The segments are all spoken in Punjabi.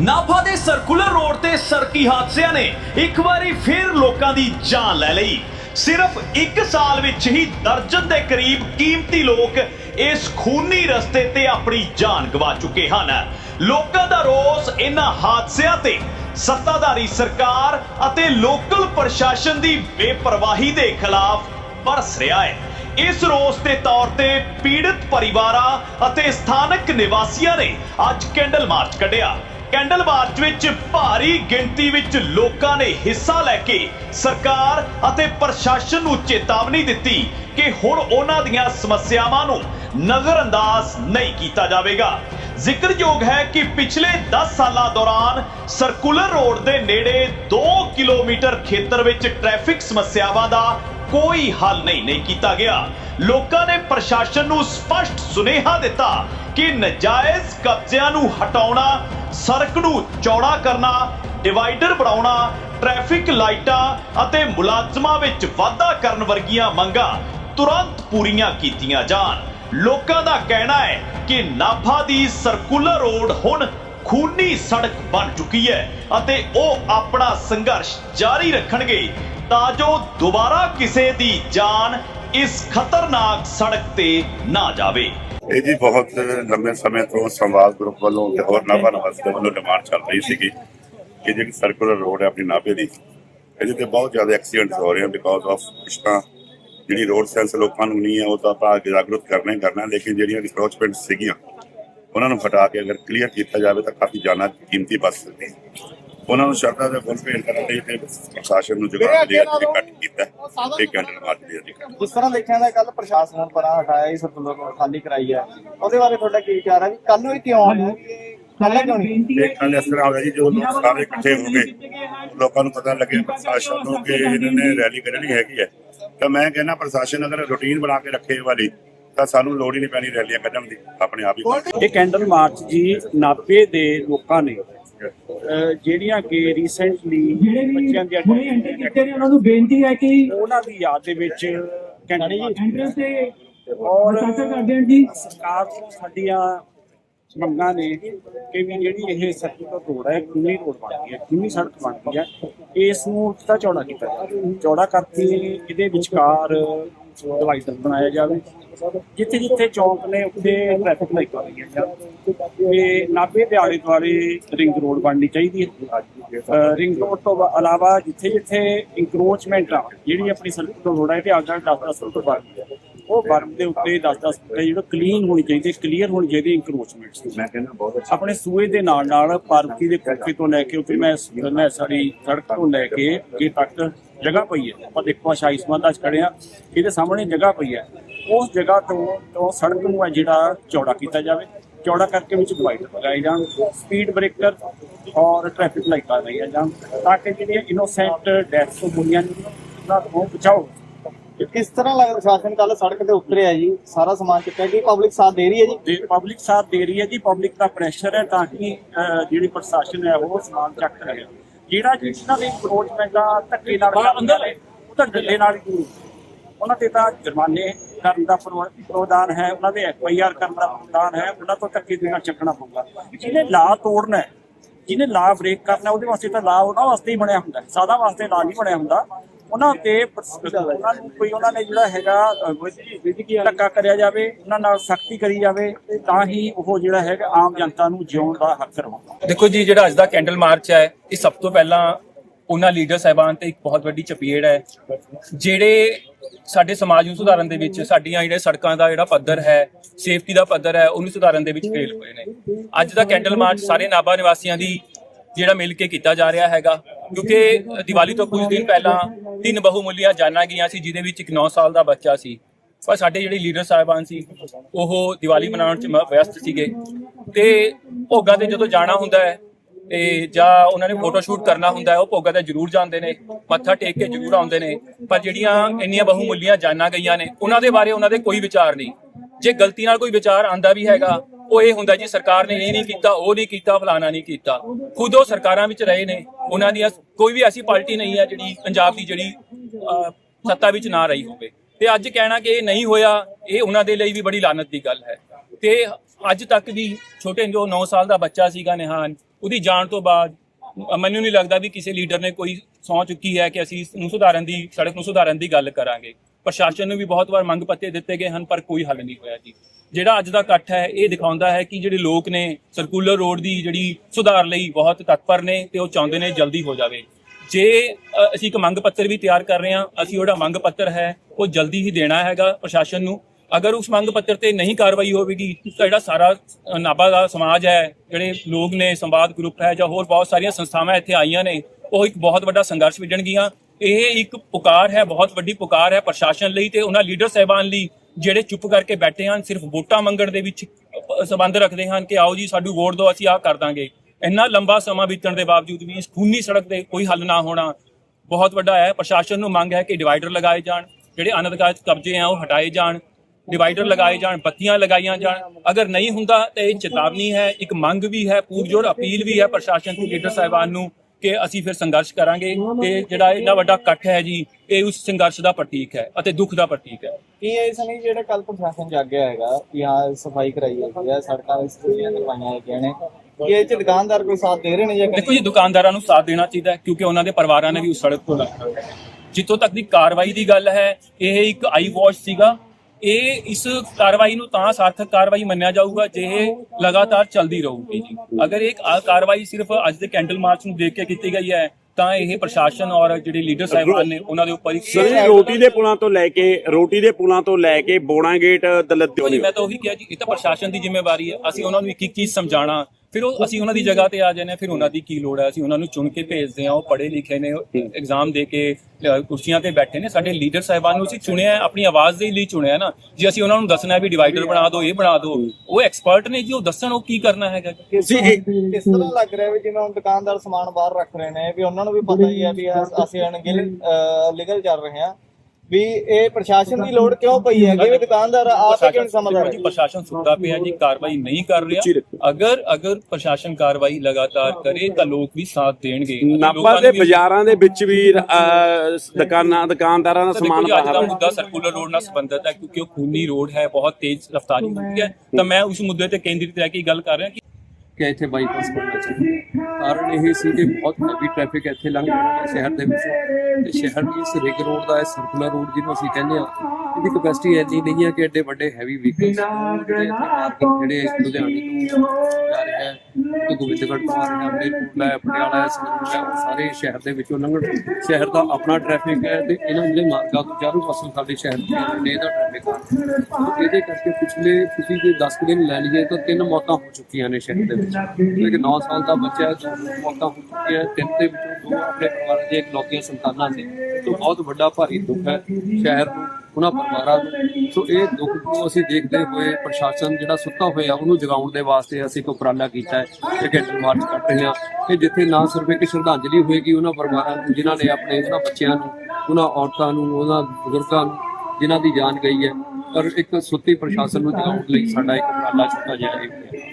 ਨਾਭਾ ਦੇ ਸਰਕੂਲਰ ਰੋਡ ਤੇ ਸੜਕੀ ਹਾਦਸਿਆਂ ਨੇ ਇੱਕ ਵਾਰੀ ਫਿਰ ਲੋਕਾਂ ਦੀ ਜਾਨ ਲੈ ਲਈ। ਸਿਰਫ 1 ਸਾਲ ਵਿੱਚ ਹੀ ਦਰਜਨ ਦੇ ਕਰੀਬ ਕੀਮਤੀ ਲੋਕ ਇਸ ਖੂਨੀ ਰਸਤੇ ਤੇ ਆਪਣੀ ਜਾਨ ਗਵਾ ਚੁੱਕੇ ਹਨ। ਲੋਕਾਂ ਦਾ ਰੋਸ ਇਹਨਾਂ ਹਾਦਸਿਆਂ ਤੇ ਸੱਤਾਧਾਰੀ ਸਰਕਾਰ ਅਤੇ ਲੋਕਲ ਪ੍ਰਸ਼ਾਸਨ ਦੀ ਬੇਪਰਵਾਹੀ ਦੇ ਖਿਲਾਫ ਬਰਸ ਰਿਹਾ ਹੈ। ਇਸ ਰੋਸ ਦੇ ਤੌਰ ਤੇ ਪੀੜਤ ਪਰਿਵਾਰਾਂ ਅਤੇ ਸਥਾਨਕ ਨਿਵਾਸੀਆਂ ਨੇ ਅੱਜ ਕੈਂਡਲ ਮਾਰਚ ਕੱਢਿਆ। ਕੈਂਡਲ ਮਾਰਚ ਵਿੱਚ ਭਾਰੀ ਗਿਣਤੀ ਵਿੱਚ ਲੋਕਾਂ ਨੇ ਹਿੱਸਾ ਲੈ ਕੇ ਸਰਕਾਰ ਅਤੇ ਪ੍ਰਸ਼ਾਸਨ ਨੂੰ ਚੇਤਾਵਨੀ ਦਿੱਤੀ ਕਿ ਹੁਣ ਉਹਨਾਂ ਦੀਆਂ ਸਮੱਸਿਆਵਾਂ ਨੂੰ ਨਜ਼ਰਅੰਦਾਜ਼ ਨਹੀਂ ਕੀਤਾ ਜਾਵੇਗਾ। ਜ਼ਿਕਰਯੋਗ ਹੈ ਕਿ ਪਿਛਲੇ 10 ਸਾਲਾਂ ਦੌਰਾਨ ਸਰਕੂਲਰ ਰੋਡ ਦੇ ਨੇੜੇ 2 ਕਿਲੋਮੀਟਰ ਖੇਤਰ ਵਿੱਚ ਟ੍ਰੈਫਿਕ ਸਮੱਸਿਆਵਾਂ ਦਾ ਕੋਈ ਹੱਲ ਨਹੀਂ ਨਹੀਂ ਕੀਤਾ ਗਿਆ। ਲੋਕਾਂ ਨੇ ਪ੍ਰਸ਼ਾਸਨ ਨੂੰ ਸਪਸ਼ਟ ਸੁਨੇਹਾ ਦਿੱਤਾ ਕਿ ਨਜਾਇਜ਼ ਕਬਜ਼ਿਆਂ ਨੂੰ ਹਟਾਉਣਾ, ਸੜਕ ਨੂੰ ਚੌੜਾ ਕਰਨਾ, ਡਿਵਾਈਡਰ ਬਣਾਉਣਾ, ਟ੍ਰੈਫਿਕ ਲਾਈਟਾਂ ਅਤੇ ਮੁਲਾਜ਼ਮਾਂ ਵਿੱਚ ਵਾਧਾ ਕਰਨ ਵਰਗੀਆਂ ਮੰਗਾਂ ਤੁਰੰਤ ਪੂਰੀਆਂ ਕੀਤੀਆਂ ਜਾਣ। ਲੋਕਾਂ ਦਾ ਕਹਿਣਾ ਹੈ ਕਿ ਨਾਭਾ ਦੀ ਸਰਕੂਲਰ ਰੋਡ ਹੁਣ ਖੂਨੀ ਸੜਕ ਬਣ ਚੁੱਕੀ ਹੈ ਅਤੇ ਉਹ ਆਪਣਾ ਸੰਘਰਸ਼ ਜਾਰੀ ਰੱਖਣਗੇ ਤਾਂ ਜੋ ਦੁਬਾਰਾ ਕਿਸੇ ਦੀ ਜਾਨ ਇਸ ਖਤਰਨਾਕ ਸੜਕ ਤੇ ਨਾ ਜਾਵੇ। ਇਹ ਜੀ ਬਹੁਤ ਲੰਮੇ ਸਮੇਂ ਤੋਂ ਸੰਵਾਦ ਗਰੁੱਪ ਵੱਲੋਂ ਤੇ ਹੋਰ ਨਾਭਾ ਨਿਵਾਸੀਆਂ ਵੱਲੋਂ ਡਿਮਾਂਡ ਚੱਲ ਰਹੀ ਸੀਗੀ ਕਿ ਜਿਹੜੀ ਸਰਕੂਲਰ ਰੋਡ ਹੈ ਆਪਣੀ ਨਾਭੇ ਦੀ, ਇਹਦੇ ਤੇ ਬਹੁਤ ਜ਼ਿਆਦਾ ਐਕਸੀਡੈਂਟਸ ਹੋ ਰਹੇ ਹਨ ਬਿਕੋਜ਼ ਆਫ ਕੁਛ ਤਾਂ ਜਿਹੜੀ ਰੋਡ ਸੈਂਸ ਲੋਕਾਂ ਨੂੰ ਨਹੀਂ ਹੈ, ਉਹ ਤਾਂ ਆਪਾਂ ਜਾਗਰੂਕ ਕਰਨਾ ਹੀ ਕਰਨਾ, ਲੇਕਿਨ ਜਿਹੜੀਆਂ ਰਿਕਰੋਚਮੈਂਟ ਸੀਗੀਆਂ, ਉਹਨਾਂ ਨੂੰ ਹਟਾ ਕੇ ਅਗਰ ਕਲੀਅਰ ਕੀਤਾ ਜਾਵੇ ਤਾਂ ਕਾਫੀ ਜਾਨਾਂ ਕੀਮਤੀ ਬਚ ਸਕਦੀ ਹੈ ਉਹਨਾਂ ਨੂੰ ਸ਼ਰਧਾ ਦੇ ਫੁੱਲ ਭੇਟ ਕਰਨ ਲਈ ਤੇ ਪ੍ਰਸ਼ਾਸਨ ਨੂੰ ਜਵਾਬ ਦੇ ਕੇ ਕੱਟ ਕੀਤਾ ਇਹ ਕੈਂਡਲ ਮਾਰਚ ਦੀ ਜਿਸ ਤਰ੍ਹਾਂ ਦੇਖਿਆ ਦਾ ਕੱਲ ਪ੍ਰਸ਼ਾਸਨ ਨੂੰ ਪਰਾਂ ਹਟਾਇਆ ਹੀ ਸਰਕੂਲਰ ਨੂੰ ਖਾਲੀ ਕਰਾਈ ਹੈ। ਉਹਦੇ ਬਾਰੇ ਤੁਹਾਡਾ ਕੀ ਵਿਚਾਰ ਹੈ? ਵੀ ਕੱਲ ਨੂੰ ਇਹ ਕਿਉਂ ਹੈ? ਕੱਲ ਕਿਉਂ ਨਹੀਂ? ਦੇਖਣ ਲਈ ਇਸ ਤਰ੍ਹਾਂ ਹੋਇਆ ਜੀ ਜਦੋਂ ਲੋਕ ਸਾਰੇ ਇਕੱਠੇ ਹੋ ਗਏ। ਲੋਕਾਂ ਨੂੰ ਪਤਾ ਲੱਗੇ ਪ੍ਰਸ਼ਾਸਨ ਨੂੰ ਕਿ ਇਹਨਾਂ ਨੇ ਰੈਲੀ ਕਰਨੀ ਹੈਗੀ ਹੈ। ਤਾਂ ਮੈਂ ਕਹਿੰਦਾ ਪ੍ਰਸ਼ਾਸਨ ਅਗਰ ਰੁਟੀਨ ਬਣਾ ਕੇ ਰੱਖੇ ਵਾਲੀ ਤਾਂ ਸਾਨੂੰ ਲੋੜ ਹੀ ਨਹੀਂ ਪੈਣੀ ਰੈਲੀਆਂ ਕੱਢਣ ਦੀ ਆਪਣੇ ਆਪ ਹੀ ਇਹ ਕੈਂਡਲ ਮਾਰਚ ਜੀ ਨਾਭੇ ਦੇ ਲੋਕਾਂ ਨੇ ਅਹ ਜਿਹੜੀਆਂ ਕਿ ਰੀਸੈਂਟਲੀ ਜਿਹੜੇ ਵੀ ਬੱਚਿਆਂ ਦੀਆਂ ਹੁਣੇ ਐਂਟਰ ਕੀਤੇ ਨੇ ਉਹਨਾਂ ਨੂੰ ਬੇਨਤੀ ਹੈ ਕਿ ਉਹਨਾਂ ਦੀ ਯਾਦ ਦੇ ਵਿੱਚ ਐਂਟਰੈਂਸ ਤੇ ਔਰ ਸਾਥਾ ਕਰਦੇ ਹਾਂ ਜੀ। ਸਰਕਾਰ ਤੋਂ ਸਾਡੀਆਂ ਮੰਗਾਂ ਨੇ ਕਿ ਵੀ ਜਿਹੜੀ ਇਹ ਸੜਕ ਤੋਂ ਰੋਡ ਹੈ ਕਿੰਨੀ ਰੋਡ ਬਣਦੀ ਹੈ ਕਿੰਨੀ ਸੜਕ ਬਣਦੀ ਹੈ। ਇਸ ਨੂੰ ਤਾਂ ਚੌੜਾ ਕੀਤਾ ਜਾਵੇ ਚੌੜਾ ਕਰਕੇ ਇਹਦੇ ਵਿਚਕਾਰ ਡਿਵਾਈਡਰ ਬਣਾਇਆ ਜਾਵੇ। ਜਿੱਥੇ ਜਿੱਥੇ ਚੌਂਕ ਨੇ ਉੱਥੇ ਟ੍ਰੈਫਿਕ ਲਾਈਟਾਂ ਲੱਗੀਆਂ ਜਾਣ ਤੇ ਨਾਭੇ ਦੇ ਆਲੇ ਦੁਆਲੇ ਰਿੰਗ ਰੋਡ ਬਣਨੀ ਚਾਹੀਦੀ ਹੈ। ਰਿੰਗ ਰੋਡ ਤੋਂ ਇਲਾਵਾ ਜਿੱਥੇ ਜਿੱਥੇ ਇੰਕਰੋਚਮੈਂਟ ਆ ਜਿਹੜੀ ਆਪਣੀ ਸੜਕ ਤੋਂ ਰੋਡ ਹੈ ਤੇ ਆਗਾ 10-10 ਫੁੱਟ ਬਣਦੀ ਹੈ ਉਹ ਬਰਮ ਦੇ ਉੱਤੇ 10-10 ਫੁੱਟ ਜਿਹੜਾ ਕਲੀਨ ਹੋਣੀ ਚਾਹੀਦੀ ਕਲੀਅਰ ਹੋਣੀ ਚਾਹੀਦੀ ਇੰਕਰੋਚਮੈਂਟ ਮੈਂ ਕਹਿੰਦਾ ਬਹੁਤ ਆਪਣੇ ਸੂਏ ਦੇ ਨਾਲ ਨਾਲ ਪਾਰਕੀ ਦੇ ਕੋਠੇ ਤੋਂ ਲੈ ਕੇ ਉੱਤੇ ਮੈਂ ਮੈਂ ਸਾਡੀ ਸੜਕ ਤੋਂ ਲੈ ਕੇ ਅੱਗੇ ਤੱਕ ਜਗ੍ਹਾ ਪਈ ਹੈ। ਆਪਾਂ ਦੇਖੋ ਸ਼ਾਹੀ ਸਮਾਦਾ ਚ ਖੜੇ ਆ ਇਹਦੇ ਸਾਹਮਣੇ ਜਗ੍ਹਾ ਪਈ ਹੈ। ਉਸ ਜਗ੍ਹਾ ਤੋਂ ਤੋਂ ਸੜਕ ਨੂੰ ਹੈ ਜਿਹੜਾ ਚੌੜਾ ਕੀਤਾ ਜਾਵੇ। ਚੌੜਾ ਕਰਕੇ ਵਿੱਚ ਡਿਵਾਈਡਰ ਲਗਾਏ ਜਾਣ। ਸਪੀਡ ਬ੍ਰੇਕਰ ਔਰ ਟ੍ਰੈਫਿਕ ਲਾਈਟਾਂ ਲਗਾਈਆਂ ਜਾਣ। ਤਾਂ ਕਿ ਜਿਹੜੀਆਂ ਇਨੋਸੈਂਟ ਡੈਥਸ ਹੋਈਆਂ ਨੇ ਉਹਨਾਂ ਤੋਂ ਬਚਾਓ। ਕਿਸ ਤਰ੍ਹਾਂ ਲੱਗਦਾ ਪ੍ਰਸ਼ਾਸਨ ਕੱਲ ਸੜਕ ਤੇ ਉਤਰਿਆ ਜੀ? ਸਾਰਾ ਸਮਾਨ ਚੁੱਕਿਆ ਕਿ ਪਬਲਿਕ ਸਾਥ ਦੇ ਰਹੀ ਹੈ ਜੀ? ਪਬਲਿਕ ਸਾਥ ਦੇ ਰਹੀ ਹੈ ਜੀ। ਪਬਲਿਕ ਦਾ ਪ੍ਰੈਸ਼ਰ ਹੈ ਤਾਂ ਕਿ ਜਿਹੜੀ ਪ੍ਰਸ਼ਾਸਨ ਹੈ ਉਹ ਸਮਾਨ ਚੱਕ ਰਿਹਾ ਜਿਹੜਾ ਜਿਹਨਾਂ ਦੇ ਕਰੋਚਮੈਂਟ ਦਾ ਧੱਕੇ ਨਾਲ ਅੰਦਰ ਉਹ ਤਾਂ ਨਾਲ ਹੀ ਦੂਰ ਉਹਨਾਂ ਤੇ ਤਾਂ ਜੁਰਮਾਨੇ ਕਰਨ ਦਾ ਪ੍ਰੋਧਾਨ ਹੈ ਉਹਨਾਂ ਦੇ ਐਫ ਆਈ ਆਰ ਕਰਨ ਦਾ ਪ੍ਰੋਧਾਨ ਹੈ ਉਹਨਾਂ ਤੋਂ ਧੱਕੇ ਦੇ ਨਾਲ ਚੱਕਣਾ ਪਊਗਾ। ਜਿਹਨੇ ਲਾ ਤੋੜਨਾ ਜਿਹਨੇ ਲਾ ਬ੍ਰੇਕ ਕਰਨਾ ਉਹਦੇ ਵਾਸਤੇ ਤਾਂ ਲਾ ਉਹਨਾਂ ਵਾਸਤੇ ਹੀ ਬਣਿਆ ਹੁੰਦਾ। ਸਾਦਾ ਵਾਸਤੇ ਲਾ ਨਹੀਂ ਬਣਿਆ ਹੁੰਦਾ। ਉਹਨਾਂ ਉੱਤੇ ਉਹਨਾਂ ਨੂੰ ਕੋਈ ਉਹਨਾਂ ਨੇ ਜਿਹੜਾ ਹੈਗਾ ਧੱਕਾ ਕਰਿਆ ਜਾਵੇ, ਉਹਨਾਂ ਨਾਲ ਸਖਤੀ ਕਰੀ ਜਾਵੇ, ਤਾਂ ਹੀ ਉਹ ਜਿਹੜਾ ਹੈਗਾ ਆਮ ਜਨਤਾ ਨੂੰ ਜਿਉਣ ਦਾ ਹੱਕ ਰਵਾਉਂਦਾ ਦੇਖੋ ਜੀ, ਜਿਹੜਾ ਅੱਜ ਦਾ ਕੈਂਡਲ ਮਾਰਚ ਹੈ, ਇਹ ਸਭ ਤੋਂ ਪਹਿਲਾਂ ਉਹਨਾਂ ਲੀਡਰ ਸਾਹਿਬਾਨ ਤੇ ਇੱਕ ਬਹੁਤ ਵੱਡੀ ਚਪੇੜ ਹੈ, ਜਿਹੜੇ ਸਾਡੇ ਸਮਾਜ ਨੂੰ ਸੁਧਾਰਨ ਦੇ ਵਿੱਚ, ਸਾਡੀਆਂ ਜਿਹੜੇ ਸੜਕਾਂ ਦਾ ਜਿਹੜਾ ਪੱਧਰ ਹੈ, ਸੇਫਟੀ ਦਾ ਪੱਧਰ ਹੈ, ਉਹਨੂੰ ਸੁਧਾਰਨ ਦੇ ਵਿੱਚ ਫੇਲ ਹੋਏ ਨੇ। ਅੱਜ ਦਾ ਕੈਂਡਲ ਮਾਰਚ ਸਾਰੇ ਨਾਭਾ ਨਿਵਾਸੀਆਂ ਦੀ ਜਿਹੜਾ ਮਿਲ ਕੇ ਕੀਤਾ ਜਾ ਰਿਹਾ ਹੈਗਾ ਕਿਉਂਕਿ ਦੀਵਾਲੀ ਤੋਂ ਕੁਝ ਦਿਨ ਪਹਿਲਾਂ ਤਿੰਨ ਬਹੁਮੁੱਲੀਆਂ ਜਾਨਾਂ ਗਈਆਂ ਸੀ, ਜਿਹਦੇ ਵਿੱਚ ਇੱਕ 9 ਸਾਲ ਦਾ ਬੱਚਾ ਸੀ। ਪਰ ਸਾਡੇ ਜਿਹੜੇ ਲੀਡਰ ਸਾਹਿਬਾਨ ਸੀ, ਉਹ ਦੀਵਾਲੀ ਮਨਾਉਣ ਚ ਮ- ਵਿਅਸਤ ਸੀਗੇ। ਤੇ ਭੋਗਾਂ ਤੇ ਜਦੋਂ ਜਾਣਾ ਹੁੰਦਾ ਹੈ, ਤੇ ਜਾਂ ਉਹਨਾਂ ਨੇ ਫੋਟੋ ਸ਼ੂਟ ਕਰਨਾ ਹੁੰਦਾ ਹੈ, ਉਹ ਭੋਗਾਂ ਤੇ ਜ਼ਰੂਰ ਜਾਂਦੇ ਨੇ, ਮੱਥਾ ਟੇਕ ਕੇ ਜ਼ਰੂਰ ਆਉਂਦੇ ਨੇ। ਪਰ ਜਿਹੜੀਆਂ ਇੰਨੀਆਂ ਬਹੁਮੁੱਲੀਆਂ ਜਾਨਾਂ ਗਈਆਂ ਨੇ, ਉਹਨਾਂ ਦੇ ਬਾਰੇ ਉਹਨਾਂ ਦੇ ਕੋਈ ਵਿਚਾਰ ਨਹੀਂ। ਜੇ ਗਲਤੀ ਨਾਲ ਕੋਈ ਵਿਚਾਰ ਆਂਦਾ ਵੀ ਹੈਗਾ ਉਹ ਇਹ ਹੁੰਦਾ ਜੀ ਸਰਕਾਰ ਨੇ ਇਹ ਨਹੀਂ ਕੀਤਾ, ਉਹ ਨਹੀਂ ਕੀਤਾ, ਫਲਾਣਾ ਨਹੀਂ ਕੀਤਾ। ਖੁਦ ਉਹ ਸਰਕਾਰਾਂ ਵਿੱਚ ਰਹੇ ਨੇ। ਉਹਨਾਂ ਦੀਆਂ ਕੋਈ ਵੀ ਐਸੀ ਪਾਰਟੀ ਨਹੀਂ ਹੈ ਜਿਹੜੀ ਪੰਜਾਬ ਦੀ ਜਿਹੜੀ ਸੱਤਾ ਵਿੱਚ ਨਾ ਰਹੀ ਹੋਵੇ। ਤੇ ਅੱਜ ਕਹਿਣਾ ਕਿ ਇਹ ਨਹੀਂ ਹੋਇਆ, ਇਹ ਉਹਨਾਂ ਦੇ ਲਈ ਵੀ ਬੜੀ ਲਾਨਤ ਦੀ ਗੱਲ ਹੈ। ਤੇ ਅੱਜ ਤੱਕ ਵੀ ਛੋਟੇ ਜੋ 9 ਸਾਲ ਦਾ ਬੱਚਾ ਸੀਗਾ ਨਿਹਾਨ ਉਹਦੀ ਜਾਣ ਤੋਂ ਬਾਅਦ ਮੈਨੂੰ ਨਹੀਂ ਲੱਗਦਾ ਵੀ ਕਿਸੇ ਲੀਡਰ ਨੇ ਕੋਈ ਸਹੁੰ ਚੁੱਕੀ ਹੈ ਕਿ ਅਸੀਂ ਇਸ ਨੂੰ ਸੁਧਾਰਨ ਦੀ, ਸੜਕ ਨੂੰ ਸੁਧਾਰਨ ਦੀ ਗੱਲ ਕਰਾਂਗੇ। ਪ੍ਰਸ਼ਾਸਨ ਨੂੰ ਵੀ ਬਹੁਤ ਵਾਰ ਮੰਗ ਪੱਤੇ ਦਿੱਤੇ ਗਏ ਹਨ, ਪਰ ਕੋਈ ਹੱਲ ਨਹੀਂ ਹੋਇਆ ਜੀ। ਜਿਹੜਾ ਅੱਜ ਦਾ ਇਕੱਠ ਹੈ, ਇਹ ਦਿਖਾਉਂਦਾ ਹੈ ਕਿ ਜਿਹੜੇ ਲੋਕ ਨੇ ਸਰਕੂਲਰ ਰੋਡ ਦੀ ਜਿਹੜੀ ਸੁਧਾਰ ਲਈ ਬਹੁਤ ਤਤਪਰ ਨੇ ਤੇ ਉਹ ਚਾਹੁੰਦੇ ਨੇ ਜਲਦੀ ਹੋ ਜਾਵੇ। ਜੇ ਅਸੀਂ ਇੱਕ ਮੰਗ ਪੱਤਰ ਵੀ ਤਿਆਰ ਕਰ ਰਹੇ ਹਾਂ, ਅਸੀਂ ਉਹਦਾ ਮੰਗ ਪੱਤਰ ਹੈ, ਉਹ ਜਲਦੀ ਹੀ ਦੇਣਾ ਹੈਗਾ ਪ੍ਰਸ਼ਾਸਨ ਨੂੰ। ਅਗਰ ਉਸ ਮੰਗ ਪੱਤਰ ਤੇ ਨਹੀਂ ਕਾਰਵਾਈ ਹੋਵੇਗੀ, ਤਾਂ ਜਿਹੜਾ ਸਾਰਾ ਨਾਭਾ ਦਾ ਸਮਾਜ ਹੈ, ਜਿਹੜੇ ਲੋਕ ਨੇ, ਸੰਵਾਦ ਗਰੁੱਪ ਹੈ ਜਾਂ ਹੋਰ ਬਹੁਤ ਸਾਰੀਆਂ ਸੰਸਥਾਵਾਂ ਇੱਥੇ ਆਈਆਂ ਨੇ, ਉਹ ਇੱਕ ਬਹੁਤ ਵੱਡਾ ਸੰਘਰਸ਼ ਵਿੱਢਣਗੀਆਂ। ਇਹ ਇੱਕ ਪੁਕਾਰ ਹੈ ਬਹੁਤ ਵੱਡੀ ਪੁਕਾਰ ਹੈ ਪ੍ਰਸ਼ਾਸਨ ਲਈ ਤੇ ਉਹਨਾਂ ਲੀਡਰ ਸਹਿਬਾਨ ਲਈ ਜਿਹੜੇ ਚੁੱਪ ਕਰਕੇ ਬੈਠੇ ਹਨ ਸਿਰਫ ਵੋਟਾਂ ਮੰਗਣ ਦੇ ਵਿੱਚ ਅ, ਸੰਬੰਧ ਰੱਖਦੇ ਹਨ ਕਿ ਆਓ ਜੀ ਸਾਨੂੰ ਵੋਟ ਦਿਓ ਅਸੀਂ ਆਹ ਕਰ ਦਾਂਗੇ। ਇੰਨਾ ਲੰਬਾ ਸਮਾਂ ਬੀਤਣ ਦੇ ਬਾਵਜੂਦ ਵੀ ਇਸ ਖੂਨੀ ਸੜਕ 'ਤੇ ਕੋਈ ਹੱਲ ਨਾ ਹੋਣਾ ਬਹੁਤ ਵੱਡਾ ਹੈ। ਪ੍ਰਸ਼ਾਸਨ ਨੂੰ ਮੰਗ ਹੈ ਕਿ ਡਿਵਾਈਡਰ ਲਗਾਏ ਜਾਣ ਜਿਹੜੇ ਅਨਧਿਕਾਰਤ ਕਬਜ਼ੇ ਆ ਉਹ ਹਟਾਏ ਜਾਣ ਡਿਵਾਈਡਰ ਲਗਾਏ ਜਾਣ ਬੱਤੀਆਂ ਲਗਾਈਆਂ ਜਾਣ। ਅਗਰ ਨਹੀਂ ਹੁੰਦਾ ਤਾਂ ਇਹ ਚੇਤਾਵਨੀ ਹੈ ਇੱਕ ਮੰਗ ਵੀ ਹੈ ਪੂਰਜੋਰ ਅਪੀਲ ਵੀ ਹੈ ਪ੍ਰਸ਼ਾਸਨ ਤੇ ਲੀਡਰ ਸਾਹਿਬਾਨ ਨੂੰ। ਕਿ ਅਸੀਂ ਫਿਰ ਸੰਘਰਸ਼ ਕਰਾਂਗੇ ਤੇ ਜਿਹੜਾ ਇੰਨਾ ਵੱਡਾ ਇਕੱਠ ਹੈ ਜੀ ਇਹ ਉਸ ਸੰਘਰਸ਼ ਦਾ ਪ੍ਰਤੀਕ ਹੈ ਅਤੇ ਦੁੱਖ ਦਾ ਪ੍ਰਤੀਕ ਹੈ। ਕੀ ਇਹ ਸਮੇਂ ਜਿਹੜਾ ਕੱਲ ਪ੍ਰਸ਼ਾਸਨ ਜਾਗਿਆ ਹੈਗਾ ਕਿ ਹਾਂ ਸਫ਼ਾਈ ਕਰਾਈ ਹੈਗੀ ਹੈ ਸੜਕਾਂ ਦੀ ਸਥਿਤੀਆਂ ਕਰਵਾਈਆਂ ਹੈਗੀਆਂ ਨੇ। ਕੀ ਇਹ ਚ ਦੁਕਾਨਦਾਰ ਕੋਈ ਸਾਥ ਦੇ ਰਹੇ ਨੇ ਜਾਂ ਦੇਖੋ ਜੀ ਦੁਕਾਨਦਾਰਾਂ ਨੂੰ ਸਾਥ ਦੇਣਾ ਚਾਹੀਦਾ ਹੈ ਕਿਉਂਕਿ ਉਹਨਾਂ ਦੇ ਪਰਿਵਾਰਾਂ ਨੇ ਵੀ ਉਸ ਸੜਕ ਤੋਂ ਲੰਘਣਾ ਜਿੱਥੋਂ ਤੱਕ ਦੀ ਕਾਰਵਾਈ ਦੀ ਗੱਲ ਹੈ ਇਹ ਇੱਕ ਆਈ ਵਾਸ਼ ਸੀਗਾ। ਇਹ ਇਸ ਕਾਰਵਾਈ ਨੂੰ ਤਾਂ ਸਾਰਥਕ ਕਾਰਵਾਈ ਮੰਨਿਆ ਜਾਊਗਾ ਜੇ ਇਹ ਲਗਾਤਾਰ ਚੱਲਦੀ ਰਹੂਗੀ ਜੀ। ਅਗਰ ਇਹ ਕਾਰਵਾਈ ਸਿਰਫ ਅੱਜ ਦੇ ਕੈਂਡਲ ਮਾਰਚ ਨੂੰ ਦੇਖ ਕੇ ਕੀਤੀ ਗਈ ਹੈ ਤਾਂ ਇਹ ਪ੍ਰਸ਼ਾਸਨ ਔਰ ਜਿਹੜੇ ਲੀਡਰ ਸਾਹਿਬਾਨ ਨੇ ਉਹਨਾਂ ਦੇ ਉੱਪਰ ਜੀ ਰੋਟੀ ਦੇ ਪੁਲਾਂ ਤੋਂ ਲੈ ਕੇ ਰੋਟੀ ਦੇ ਪੁਲਾਂ ਤੋਂ ਲੈ ਕੇ ਬੋਣਾ ਗੇਟ ਦਲਤ ਜੀ ਮੈਂ ਤਾਂ ਉਹੀ ਕਿਹਾ ਜੀ ਇਹ ਤਾਂ ਪ੍ਰਸ਼ਾਸਨ ਦੀ ਜ਼ਿੰਮੇਵਾਰੀ ਹੈ। ਅਸੀਂ ਉਹਨਾਂ ਨੂੰ ਇੱਕ ਇੱਕ ਚੀਜ਼ ਸਮਝਾਣਾ ਫਿਰ ਉਹ ਅਸੀਂ ਉਹਨਾਂ ਦੀ ਜਗ੍ਹਾ ਤੇ ਆ ਜਾਂਦੇ ਹਾਂ ਫਿਰ ਉਹਨਾਂ ਦੀ ਕੀ ਲੋੜ ਹੈ? ਅਸੀਂ ਉਹਨਾਂ ਨੂੰ ਚੁਣ ਕੇ ਭੇਜਦੇ ਹਾਂ ਉਹ ਪੜ੍ਹੇ ਲਿਖੇ ਨੇ ਐਗਜ਼ਾਮ ਦੇ ਕੇ ਅ, ਕੁਰਸੀਆਂ ਤੇ ਬੈਠੇ ਨੇ। ਸਾਡੇ ਲੀਡਰ ਸਾਹਿਬਾਨ ਨੂੰ ਅਸੀਂ ਚੁਣਿਆ ਹੈ, ਆਪਣੀ ਆਵਾਜ਼ ਦੇ ਲਈ ਚੁਣਿਆ ਨਾ। ਜੇ ਅਸੀਂ ਉਹਨਾਂ ਨੂੰ ਦੱਸਣਾ ਹੈ ਵੀ ਡਿਵਾਈਡਰ ਬਣਾ ਦਿਓ ਇਹ ਬਣਾ ਦਿਓ ਉਹ ਐਕਸਪਰਟ ਨੇ ਜੀ ਉਹ ਦੱਸਣ ਉਹ ਕੀ ਕਰਨਾ ਹੈਗਾ? ਤਰ੍ਹਾਂ ਕਿਸ ਤਰ੍ਹਾਂ ਲੱਗ ਰਿਹਾ ਵੀ ਜਿਵੇਂ ਹੁਣ ਦੁਕਾਨਦਾਰ ਸਮਾਨ ਬਾਹਰ ਰੱਖ ਰਹੇ ਨੇ ਵੀ ਉਹਨਾਂ ਨੂੰ ਵੀ ਪਤਾ ਹੀ ਹੈ ਵੀ ਅਸ- ਅਸੀਂ ਅਣਗਿਲ ਲੀਗਲ ਚੱਲ ਰਹੇ ਹਾਂ। ਵੀ ਇਹ ਪ੍ਰਸ਼ਾਸਨ ਦੀ ਲੋੜ ਕਿਉਂ ਪਈ ਹੈ ਕਿ ਵੀ ਦੁਕਾਨਦਾਰ ਆਪ ਕਿਉਂ ਨਹੀਂ ਸਮਝਦਾ ਦੇਖੋ ਜੀ ਪ੍ਰਸ਼ਾਸਨ ਸੁੱਤਾ ਪਿਆ ਜੀ ਕਾਰਵਾਈ ਨਹੀਂ ਕਰ ਰਿਹਾ। ਅਗਰ ਅਗਰ ਪ੍ਰਸ਼ਾਸਨ ਕਾਰਵਾਈ ਲਗਾਤਾਰ ਕਰੇ ਤਾਂ ਲੋਕ ਵੀ ਸਾਥ ਦੇਣਗੇ। ਨਾਪਾ ਦੇ ਬਾਜ਼ਾਰਾਂ ਦੇ ਵਿੱਚ ਵੀ ਦੁਕਾਨਾਂ ਦੁਕਾਨਦਾਰਾਂ ਦਾ ਸਮਾਨ ਅੱਜ ਦਾ ਬਾਹਰ ਮੁੱਦਾ ਸਰਕੂਲਰ ਰੋਡ ਨਾਲ ਸੰਬੰਧਿਤ ਹੈ ਕਿਉਂਕਿ ਉਹ ਖੂਨੀ ਰੋਡ ਹੈ ਬਹੁਤ ਤੇਜ਼ ਰਫ਼ਤਾਰੀ ਹੁੰਦੀ ਹੈ। ਤਾਂ ਮੈਂ ਉਸ ਮੁੱਦੇ ਤੇ ਕੇਂਦਰਿਤ ਰਹਿ ਕੇ ਗੱਲ ਕਰ ਰਿਹਾ ਕਿ ਇੱਥੇ ਬਾਈਪਾਸ ਬਣਨਾ ਚਾਹੀਦਾ। ਕਾਰਨ ਇਹ ਸੀ ਕਿ ਬਹੁਤ ਹੈਵੀ ਟ੍ਰੈਫਿਕ ਇੱਥੇ ਲੰਘ ਰਿਹਾ ਹੈ ਸ਼ਹਿਰ ਦੇ ਵਿੱਚੋਂ। ਤੇ ਸ਼ਹਿਰ ਦੀ ਇਸ ਰਿੰਗ ਰੋਡ ਦਾ ਇਹ ਸਰਕੂਲਰ ਰੋਡ ਜਿਹਨੂੰ ਅਸੀਂ ਕਹਿੰਦੇ ਆ ਇਹਦੀ ਕਪੈਸਿਟੀ ਇੰਨੀ ਨਹੀਂ ਹੈ ਕਿ ਐਡੇ ਵੱਡੇ ਹੈਵੀ ਵਹੀਕਲਸ ਜਿਹੜੇ ਲੁਧਿਆਣੇ ਤੋਂ ਜਾ ਰਹੇ ਹੈ ਤੇ ਗੋਬਿੰਦਗੜ੍ਹ ਤੋਂ ਆ ਰਹੇ ਹੈ ਅਮਰੀਕਪੁਰ ਪਟਿਆਲਾ ਸੰਗਰੂਰ ਸਾਰੇ ਸ਼ਹਿਰ ਦੇ ਵਿੱਚੋਂ ਲੰਘਣ ਸ਼ਹਿਰ ਦਾ ਆਪਣਾ ਟ੍ਰੈਫਿਕ ਹੈ ਤੇ ਇਹਨਾਂ ਜਿਹੜੇ ਮਾਰਗਾਂ ਤੋਂ ਚਾਰੋਂ ਪਾਸੋਂ ਸਾਡੇ ਸ਼ਹਿਰ ਦੇ ਨੇ ਟ੍ਰੈਫਿਕ ਆ। ਇਹਦੇ ਕਰਕੇ ਪਿਛਲੇ, ਤੁਸੀਂ ਜੇ 10 ਦਿਨ ਲੈ ਲਈਏ ਤਾਂ ਤਿੰਨ ਮੌਤਾਂ ਹੋ ਚੁੱਕੀਆਂ ਨੇ ਸ਼ਹਿਰ ਦੇ ਵਿੱਚ। ਇੱਕ 9 ਸਾਲ ਦਾ ਬੱਚਾ ਦੋ ਮੌਤਾਂ ਹੋ ਚੁੱਕੀਆਂ ਤਿੰਨ ਦੇ ਵਿੱਚੋਂ ਦੋ ਆਪਣੇ ਪਰਿਵਾਰ ਦੇ ਇਕਲੌਤੀਆਂ ਸੰਤਾਨਾਂ ਨੇ। ਤੋਂ ਬਹੁਤ ਵੱਡਾ ਭਾਰੀ ਦੁੱਖ ਹੈ ਸ਼ਹਿਰ ਨੂੰ। ਉਹਨਾਂ ਪਰਿਵਾਰਾਂ ਨੂੰ। ਸੋ ਇਹ ਦੁੱਖ ਨੂੰ ਅਸੀਂ ਦੇਖਦੇ ਹੋਏ ਪ੍ਰਸ਼ਾਸਨ ਜਿਹੜਾ ਸੁੱਤਾ ਹੋਇਆ ਉਹਨੂੰ ਜਗਾਉਣ ਦੇ ਵਾਸਤੇ ਅਸੀਂ ਇੱਕ ਉਪਰਾਲਾ ਕੀਤਾ ਹੈ ਕੈਂਡਲ ਮਾਰਚ ਕਰ ਰਹੇ ਹਾਂ। ਕਿ ਜਿੱਥੇ ਨਾ ਸਿਰਫ ਇੱਕ ਸ਼ਰਧਾਂਜਲੀ ਹੋਏਗੀ ਉਹਨਾਂ ਪਰਿਵਾਰਾਂ ਨੂੰ, ਜਿਨ੍ਹਾਂ ਨੇ ਆਪਣੇ, ਉਹਨਾਂ ਬੱਚਿਆਂ ਨੂੰ, ਉਹਨਾਂ ਔਰਤਾਂ ਨੂੰ, ਉਹਨਾਂ ਬਜ਼ੁਰਗਾਂ ਨੂੰ, ਜਿਨ੍ਹਾਂ ਦੀ ਜਾਨ ਗਈ ਹੈ, ਪਰ ਇੱਕ ਸੁੱਤੀ ਪ੍ਰਸ਼ਾਸਨ ਨੂੰ ਜਗਾਉਣ ਲਈ ਸਾਡਾ ਇੱਕ ਉਪਰਾਲਾ ਛੋਟਾ ਜਿਹਾ ਇਹ